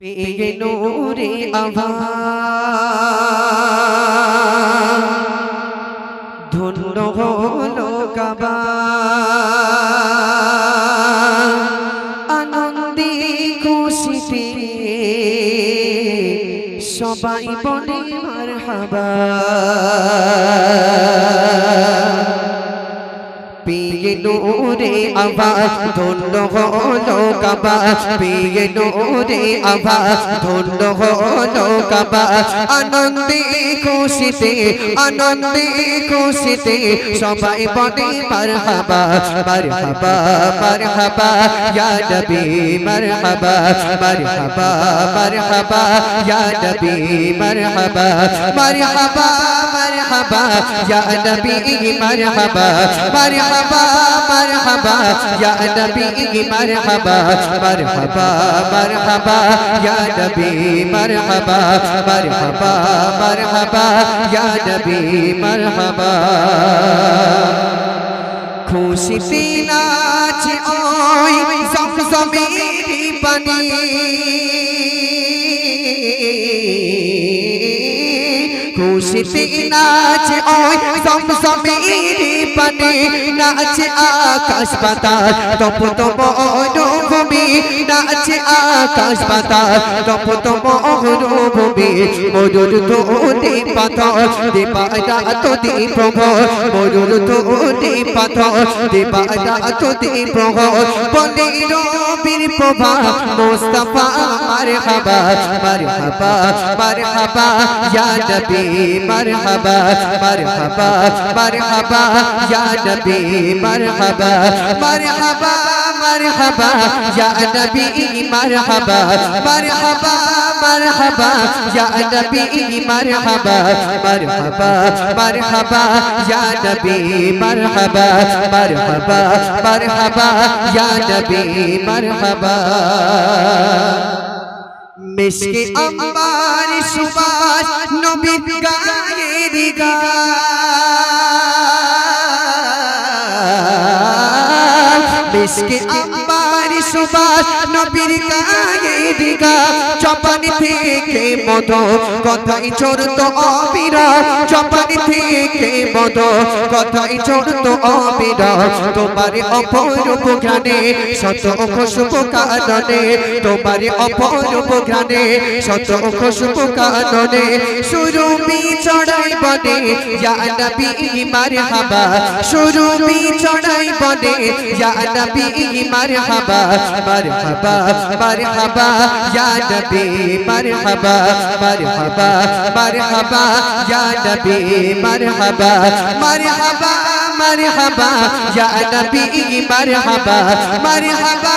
পেয়ে নূরে আভা। ধন্য হলো কাবা। আনন্দে খুশিতে সবাই বলে মারহাবা। পিয়ে নূরে আবাস ধন্য হলো কাবা পিয়ে নূরে আবাস ধন্য হলো কাবা আনন্দে খুশিতে আনন্দে খুশিতে সবাই বলে, মারহাবা মারহাবা মারহাবা, ইয়া নবী, মারহাবা মারহাবা মারহাবা, ইয়া মারহাবা মারহাবা। মারহাবা, ইয়া নবী, মারহাবা মারহাবা মারহাবা, ইয়া নবী, মারহাবা মারহাবা মারহাবা, ইয়া নবী, মারহাবা মারহাবা মারহাবা, ইয়া নবী, মারহাবা। খুশিতে নাচে ওই জমজমের পানি খুশিতে নাচে ওই জমজমের পানি নাচে আকাশ পাতাল তপ তপ নাচে আকাশ পাতাল তপ তপ অনুভূমি মজুর তো দে পাথর দেবা তো দে প্রভর মজুর তো দে পাথর দেবা তো দে প্রভর বলে রবির প্রভা মোস্তফা, মারহাবা মারহাবা মারহাবা ইয়া নবী মারহাবা মারহাবা মারহাবা ইয়া নবী মারহাবা মারহাবা মারহাবা ইয়া নবী মারহাবা মারহাবা মারহাবা ইয়া নবী মারহাবা মারহাবা মারহাবা ইয়া নবী মারহাবা মারহাবা মারহাবা ইয়া নবী মারহাবা মিশকে আম্বার সুবাস নবী গায়ের গান মিশকে আম্বার সুবাস নবীর গায়ের গান চপানি থেকে মদ কথাই চড়ত অবিরাম চপানি থেকে মদ কথাই চড়ত অবিরাম তোমার অপরূপ জ্ঞানে শত খুশবু কাননে তোমার অপরূপ জ্ঞানে শত খুশবু কাননে চড়াই বনে ইয়া নবী মারহাবা। সুরবি চড়াই বনে ইয়া নবী মারহাবা। মারহাবা মারহাবা ইয়া নবী মারহাবা। মারহাবা মারহাবা ইয়া নবী মারহাবা। মারহাবা মারহাবা ইয়া নবী মারহাবা। মারহাবা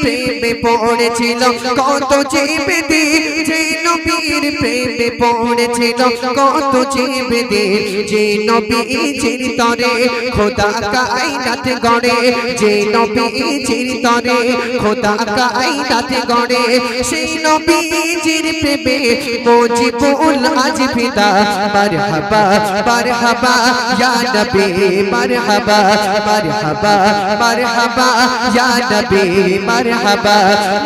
প্রেমে পড়েছিল, কত চেপে যে নবীর প্রেমে পড়েছিল, কত চেপে যে নবীজির তরে খোদা কায়নাত গড়ে যে নবীজির তরে খোদা কায়নাত গড়ে, সেই নবীজির প্রেমে মুজিবুল আজ ফিদা, মারহাবা মারহাবা, ইয়া নবী, মারহাবা মারহাবা মারহাবা, ইয়া নবী মারহাবা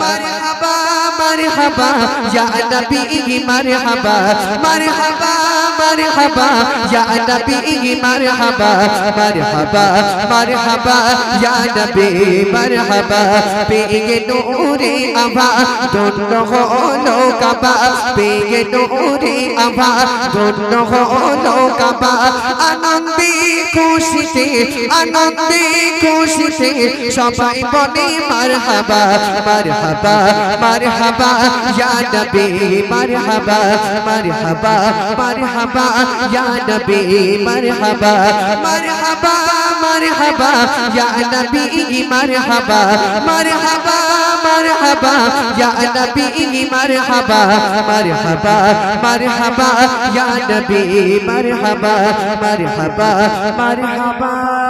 মারহাবা মারহাবা, ইয়া নবী, মারহাবা মারহাবা মারহাবা, ইয়া নবী, মারহাবা মারহাবা মারহাবা, ইয়া নবী, মারহাবা পেয়ে নূরে আভা ধন্য হলো কাবা পেয়ে নূরে আভা ধন্য হলো কাবা, আনন্দে খুশিতে, আনন্দে খুশিতে সবাই বলে, মারহাবা মারহাবা মারহাবা, ইয়া নবী, মারহাবা মারহাবা মারহাবা, ইয়া নবী, মারহাবা মারহাবা মারহাবা, ইয়া নবী, মারহাবা মারহাবা মারহাবা ইয়া নবী মারহাবা মারহাবা মারহাবা ইয়া নবী মারহাবা মারহাবা মারহাবা।